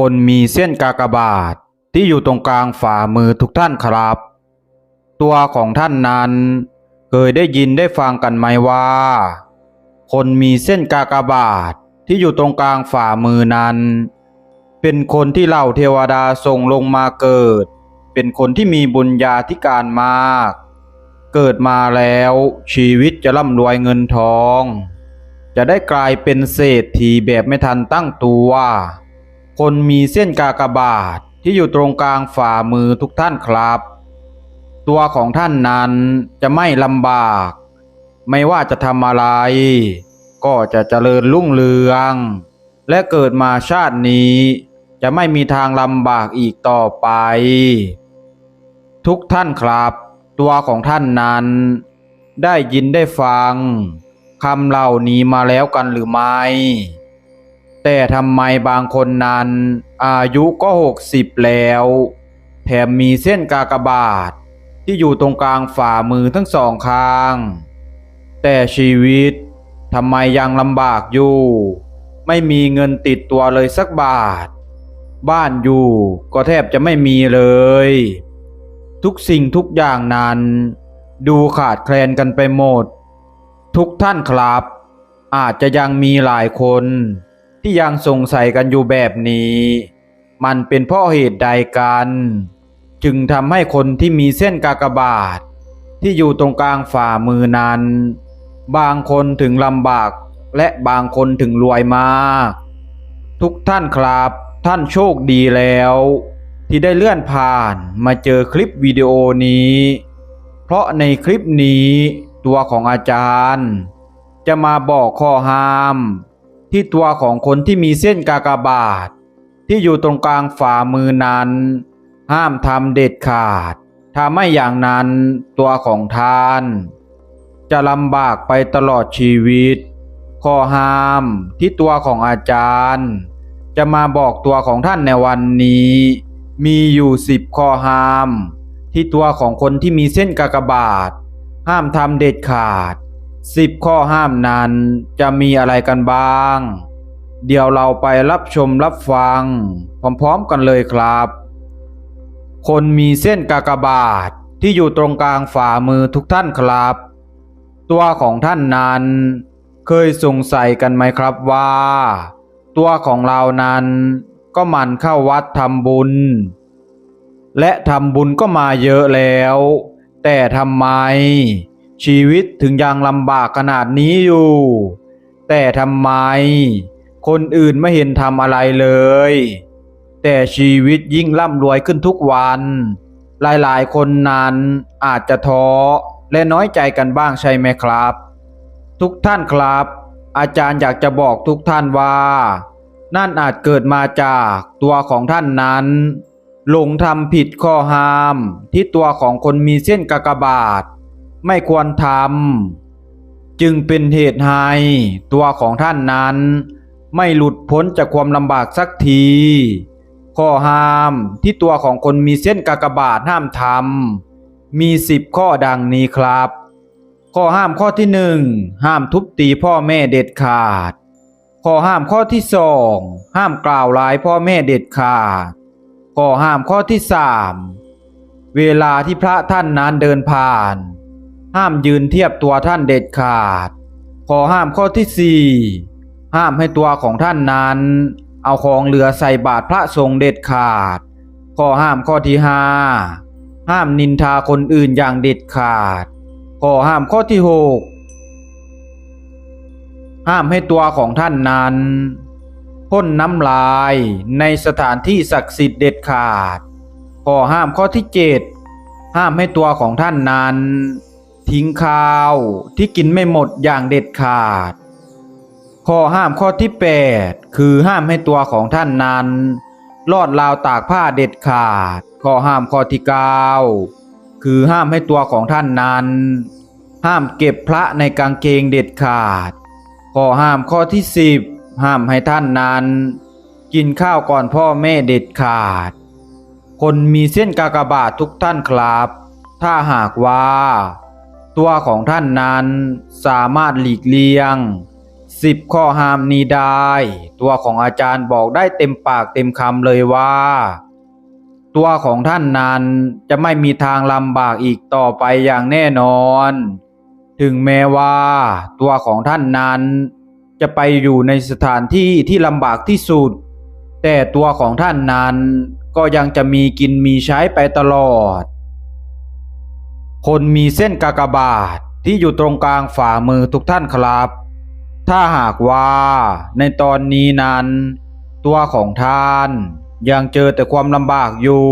คนมีเส้นกากบาทที่อยู่ตรงกลางฝ่ามือทุกท่านครับ ตัวของท่านนั้น เคยได้ยินได้ฟังกันไหมว่า คนมีเส้นกากบาทที่อยู่ตรงกลางฝ่ามือนั้น เป็นคนที่เหล่าเทวดาส่งลงมาเกิด เป็นคนที่มีบุญญาธิการมาก เกิดมาแล้วชีวิตจะร่ำรวยเงินทอง จะได้กลายเป็นเศรษฐีแบบไม่ทันตั้งตัว คนมีเส้นกากบาทที่อยู่ตรงกลางฝ่ามือทุกท่านครับ ตัวของท่านนั้นจะไม่ลำบาก ไม่ว่าจะทำอะไร ก็จะเจริญรุ่งเรือง และเกิดมาชาตินี้ จะไม่มีทางลำบากอีกต่อไป ทุกท่านครับ ตัวของท่านนั้น ได้ยินได้ฟังคำเหล่านี้มาแล้วกันหรือไม่ แต่ทำไมบางคนนั้น อายุก็หกสิบแล้ว แถมมีเส้นกากบาท ที่อยู่ตรงกลางฝ่ามือทั้งสองข้าง แต่ชีวิตทำไมยังลำบากอยู่ ไม่มีเงินติดตัวเลยสักบาท บ้านอยู่ก็แทบจะไม่มีเลย ทุกสิ่งทุกอย่างนั้น ดูขาดแคลนกันไปหมด ทุกท่านครับ อาจจะยังมีหลายคน ที่ยังสงสัยกันอยู่แบบนี้ มันเป็นเพราะเหตุใดกัน จึงทำให้คนที่มีเส้นกากบาท ที่อยู่ตรงกลางฝ่ามือนั้น บางคนถึงลำบากและบางคนถึงรวยมาก ทุกท่านครับท่านโชคดีแล้ว ที่ได้เลื่อนผ่านมาเจอคลิปวิดีโอนี้ เพราะในคลิปนี้ตัวของอาจารย์ จะมาบอกข้อห้าม ที่ตัวของคนที่มีเส้นกากบาท ที่อยู่ตรงกลางฝ่ามือนั้น ห้ามทำเด็ดขาด ถ้าไม่อย่างนั้นตัวของท่าน จะลำบากไปตลอดชีวิต ข้อห้ามที่ตัวของอาจารย์ จะมาบอกตัวของท่านในวันนี้ มีอยู่สิบข้อห้าม ที่ตัวของคนที่มีเส้นกากบาท ห้ามทำเด็ดขาด สิบข้อห้ามนั้นจะมีอะไรกันบ้าง เดี๋ยวเราไปรับชมรับฟัง พร้อมๆกันเลยครับ คนมีเส้นกากบาทที่อยู่ตรงกลางฝ่ามือทุกท่านครับ ตัวของท่านนั้น เคยสงสัยกันไหมครับว่า ตัวของเรานั้นก็หมันเข้าวัดทำบุญ และทำบุญก็มาเยอะแล้ว แต่ทำไม ชีวิตถึงยังลำบากขนาดนี้อยู่ แต่ทำไม คนอื่นไม่เห็นทำอะไรเลย แต่ชีวิตยิ่งร่ำรวยขึ้นทุกวัน หลายๆ คนนั้นอาจจะท้อและน้อยใจกันบ้างใช่ไหมครับ ทุกท่านครับ อาจารย์อยากจะบอกทุกท่านว่า นั่นอาจเกิดมาจากตัวของท่านนั้นหลงทำผิดข้อห้ามที่ตัวของคนมีเส้นกากบาท ไม่ควรทำจึงเป็นเหตุให้ตัวของท่านนั้น ไม่หลุดพ้นจากความลำบากสักที ข้อห้ามที่ตัวของคนมีเส้นกากบาทห้ามทำมีสิบข้อดังนี้ครับ ข้อห้ามข้อที่หนึ่งห้ามทุบตีพ่อแม่เด็ดขาด ข้อห้ามข้อที่สองห้ามกล่าวร้ายพ่อแม่เด็ดขาด ข้อห้ามข้อที่สามเวลาที่พระท่านนั้นเดินผ่าน ห้ามยืนเทียบตัวท่านเด็ดขาด ข้อห้ามข้อที่สี่ห้ามให้ตัวของท่านนั้น เอาของเหลือใส่บาตรพระสงฆ์เด็ดขาด ข้อห้ามข้อที่ห้าห้ามนินทาคนอื่นอย่างเด็ดขาด ข้อห้ามข้อที่หกห้ามให้ตัวของท่านนั้นพ่นน้ำลายในสถานที่ศักดิ์สิทธิ์เด็ดขาด ข้อห้ามข้อที่เจ็ดห้ามให้ตัวของท่านนั้น ทิ้งข้าวที่กินไม่หมดอย่างเด็ดขาด ข้อห้ามข้อที่ 8 คือห้ามให้ตัวของท่านนั้น ลอดราวตากผ้าเด็ดขาด ข้อห้ามข้อที่ 9 คือห้ามให้ตัวของท่านนั้น ห้ามเก็บพระในกางเกงเด็ดขาด ข้อห้ามข้อที่ 10 ห้ามให้ท่านนั้น กินข้าวก่อนพ่อแม่เด็ดขาด คนมีเส้นกากบาททุกท่านครับ ถ้าหากว่า ตัวของท่านนั้นสามารถหลีกเลี่ยงสิบข้อห้ามนี้ได้ ตัวของอาจารย์บอกได้เต็มปากเต็มคำเลยว่า ตัวของท่านนั้นจะไม่มีทางลำบากอีกต่อไปอย่างแน่นอน ถึงแม้ว่า ตัวของท่านนั้น จะไปอยู่ในสถานที่ที่ลำบากที่สุด แต่ตัวของท่านนั้นก็ยังจะมีกินมีใช้ไปตลอด คนมีเส้นกากบาทที่อยู่ตรงกลางฝ่ามือทุกท่านครับ ถ้าหากว่าในตอนนี้นั้น ตัวของท่านยังเจอแต่ความลำบากอยู่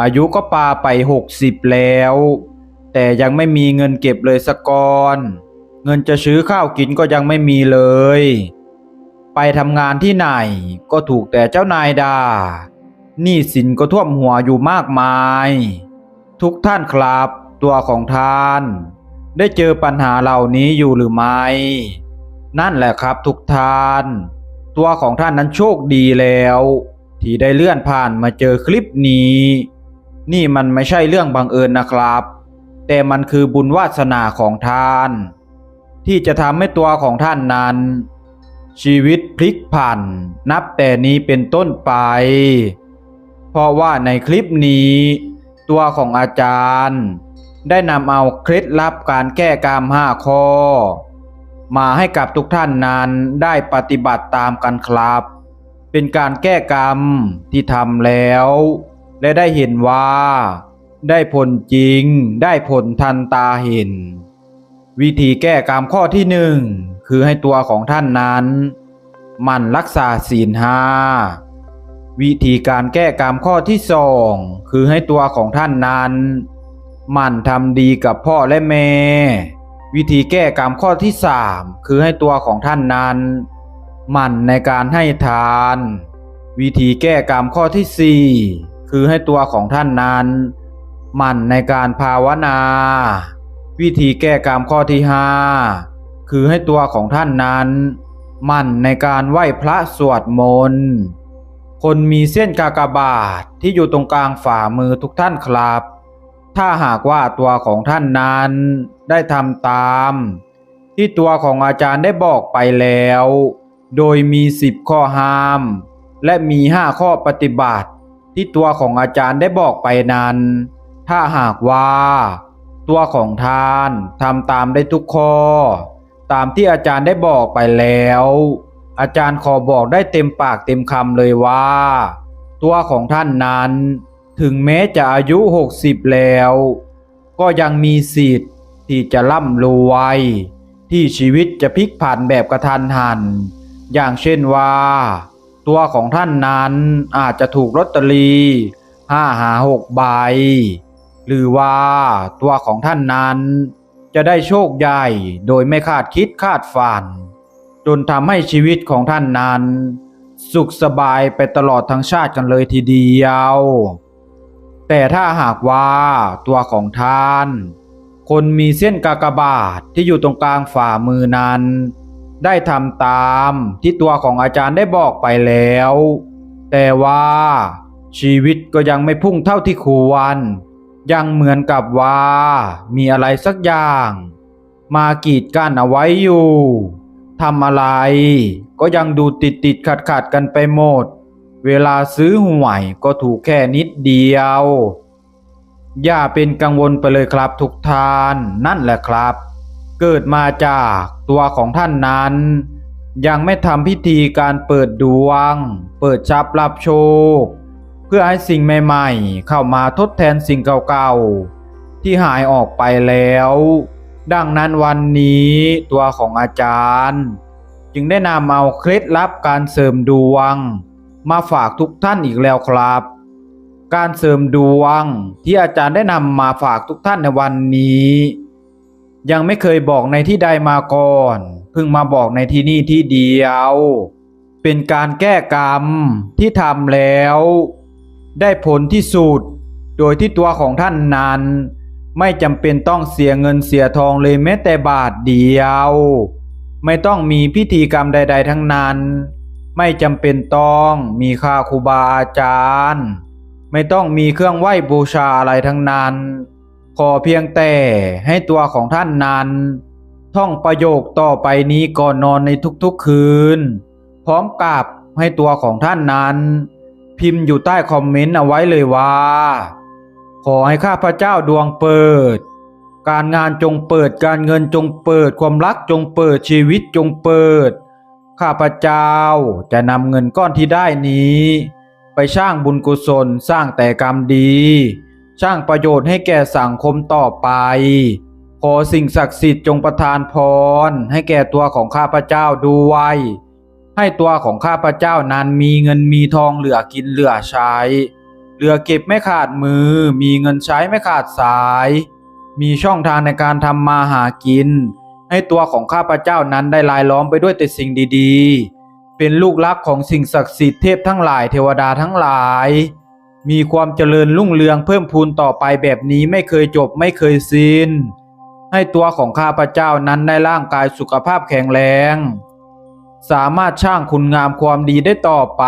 อายุก็ปาไปหกสิบแล้ว แต่ยังไม่มีเงินเก็บเลยสักก้อน เงินจะซื้อข้าวกินก็ยังไม่มีเลย ไปทำงานที่ไหนก็ถูกแต่เจ้านายด่าหนี้สินก็ท่วมหัวอยู่มากมาย ทุกท่านครับ ตัวของท่าน ได้เจอปัญหาเหล่านี้อยู่หรือไม่ นั่นแหละครับทุกท่าน ตัวของท่านนั้นโชคดีแล้ว ที่ได้เลื่อนผ่านมาเจอคลิปนี้ นี่มันไม่ใช่เรื่องบังเอิญนะครับ แต่มันคือบุญวาสนาของท่าน ที่จะทำให้ตัวของท่านนั้น ชีวิตพลิกผัน นับแต่นี้เป็นต้นไป เพราะว่าในคลิปนี้ตัวของอาจารย์ ได้นำเอาเคล็ดลับการแก้กรรมห้าข้อ มาให้กับทุกท่านนั้นได้ปฏิบัติตามกันครับ เป็นการแก้กรรมที่ทำแล้ว และได้เห็นว่า ได้ผลจริง ได้ผลทันตาเห็น วิธีแก้กรรมข้อที่หนึ่งคือให้ตัวของท่านนั้น มันรักษาศีลห้าวิธีการแก้กรรมข้อที่สองคือให้ตัวของท่านนั้น มันทำดีกับพ่อและแม่ วิธีแก้กรรมข้อที่สามคือให้ตัวของท่านนั้น มันในการให้ทาน วิธีแก้กรรมข้อที่สี่คือให้ตัวของท่านนั้นมันในการภาวนา วิธีแก้กรรมข้อที่ห้าคือให้ตัวของท่านนั้น มันในการไหว้พระสวดมนต์คนมีเส้นกากบาทที่อยู่ตรงกลางฝ่ามือทุกท่านครับ ถ้าหากว่าตัวของท่านนั้นได้ทำตาม ที่ตัวของอาจารย์ได้บอกไปแล้ว โดยมีสิบข้อห้าม และมีห้าข้อปฏิบัติ ที่ตัวของอาจารย์ได้บอกไปนั้น ถ้าหากว่า ตัวของท่านทำตามได้ทุกข้อ ตามที่อาจารย์ได้บอกไปแล้ว อาจารย์ขอบอกได้เต็มปากเต็มคำเลยว่า ตัวของท่านนั้น ถึงแม้จะอายุหกสิบแล้ว ก็ยังมีสิทธิ์ที่จะร่ำรวยที่ชีวิตจะพลิกผันแบบกระทันหัน อย่างเช่นว่า ตัวของท่านนั้นอาจจะถูกลอตเตอรี่ห้าหาหกใบ หรือว่าตัวของท่านนั้น จะได้โชคใหญ่โดยไม่คาดคิดคาดฝัน จนทำให้ชีวิตของท่านนั้น สุขสบายไปตลอดทั้งชาติกันเลยทีเดียว แต่ถ้าหากว่าตัวของท่าน คนมีเส้นกากบาทที่อยู่ตรงกลางฝ่ามือนั้น ได้ทำตามที่ตัวของอาจารย์ได้บอกไปแล้ว แต่ว่าชีวิตก็ยังไม่พุ่งเท่าที่ควร ยังเหมือนกับว่ามีอะไรสักอย่าง มากีดกั้นเอาไว้อยู่ทำอะไรก็ยังดูติดติดขัดขัดกันไปหมด เวลาซื้อหวยก็ถูกแค่นิดเดียว อย่าเป็นกังวลไปเลยครับทุกท่านนั่นแหละครับ เกิดมาจากตัวของท่านนั้น ยังไม่ทำพิธีการเปิดดวง เปิดชับรับโชค เพื่อให้สิ่งใหม่ๆ เข้ามาทดแทนสิ่งเก่าๆ ที่หายออกไปแล้ว ดังนั้นวันนี้ตัวของอาจารย์ จึงได้นำเอาเคล็ดลับการเสริมดวง มาฝากทุกท่านอีกแล้วครับ การเสริมดวงที่อาจารย์ได้นำมาฝากทุกท่านในวันนี้ ยังไม่เคยบอกในที่ใดมาก่อนเพิ่งมาบอกในที่นี่ที่เดียว เป็นการแก้กรรมที่ทำแล้ว ได้ผลที่สุด โดยที่ตัวของท่านนั้น ไม่จำเป็นต้องเสียเงินเสียทองเลยแม้แต่บาทเดียว ไม่ต้องมีพิธีกรรมใด ๆ ทั้งนั้น ไม่จำเป็นต้องมีค่าครูบาอาจารย์ ไม่ต้องมีเครื่องไหว้บูชาอะไรทั้งนั้น ขอเพียงแต่ให้ตัวของท่านนั้น ท่องประโยคต่อไปนี้ก่อนนอนในทุกๆคืน พร้อมกับให้ตัวของท่านนั้น พิมพ์อยู่ใต้คอมเมนต์เอาไว้เลยว่า ขอให้ข้าพเจ้าดวงเปิด การงานจงเปิดการเงินจงเปิด ความรักจงเปิดชีวิตจงเปิด ข้าพเจ้าจะนำเงินก้อนที่ได้นี้ ไปสร้างบุญกุศลสร้างแต่กรรมดี สร้างประโยชน์ให้แก่สังคมต่อไป ขอสิ่งศักดิ์สิทธิ์จงประทานพรให้แก่ตัวของข้าพเจ้าด้วย ให้ตัวของข้าพเจ้านั้นมีเงินมีทองเหลือกินเหลือใช้ เหลือเก็บไม่ขาดมือ มีเงินใช้ไม่ขาดสาย มีช่องทางในการทำมาหากิน ให้ตัวของข้าพเจ้านั้นได้ลายล้อมไปด้วยแต่สิ่งดีๆ เป็นลูกรักของสิ่งศักดิ์สิทธิ์เทพทั้งหลายเทวดาทั้งหลาย มีความเจริญรุ่งเรืองเพิ่มพูนต่อไปแบบนี้ไม่เคยจบไม่เคยสิ้น ให้ตัวของข้าพเจ้านั้นได้ร่างกายสุขภาพแข็งแรง สามารถช่างคุณงามความดีได้ต่อไป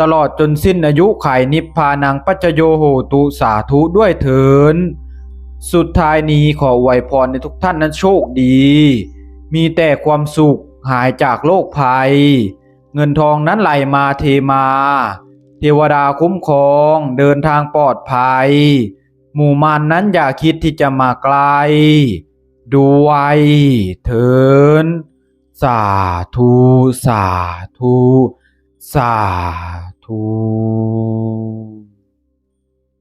ตลอดจนสิ้นอายุไขนิพพานังปัจจโยโหตุสาธุด้วยเถิน สุดท้ายนี้ขออวยพรในทุกท่านนั้นโชคดี มีแต่ความสุขหายจากโรคภัย เงินทองนั้นไหลมาเทมา เทวดาคุ้มครองเดินทางปลอดภัย หมู่มานนั้นอย่าคิดที่จะมาไกลด้วยเถิน สาธุ สาธุ สาธุ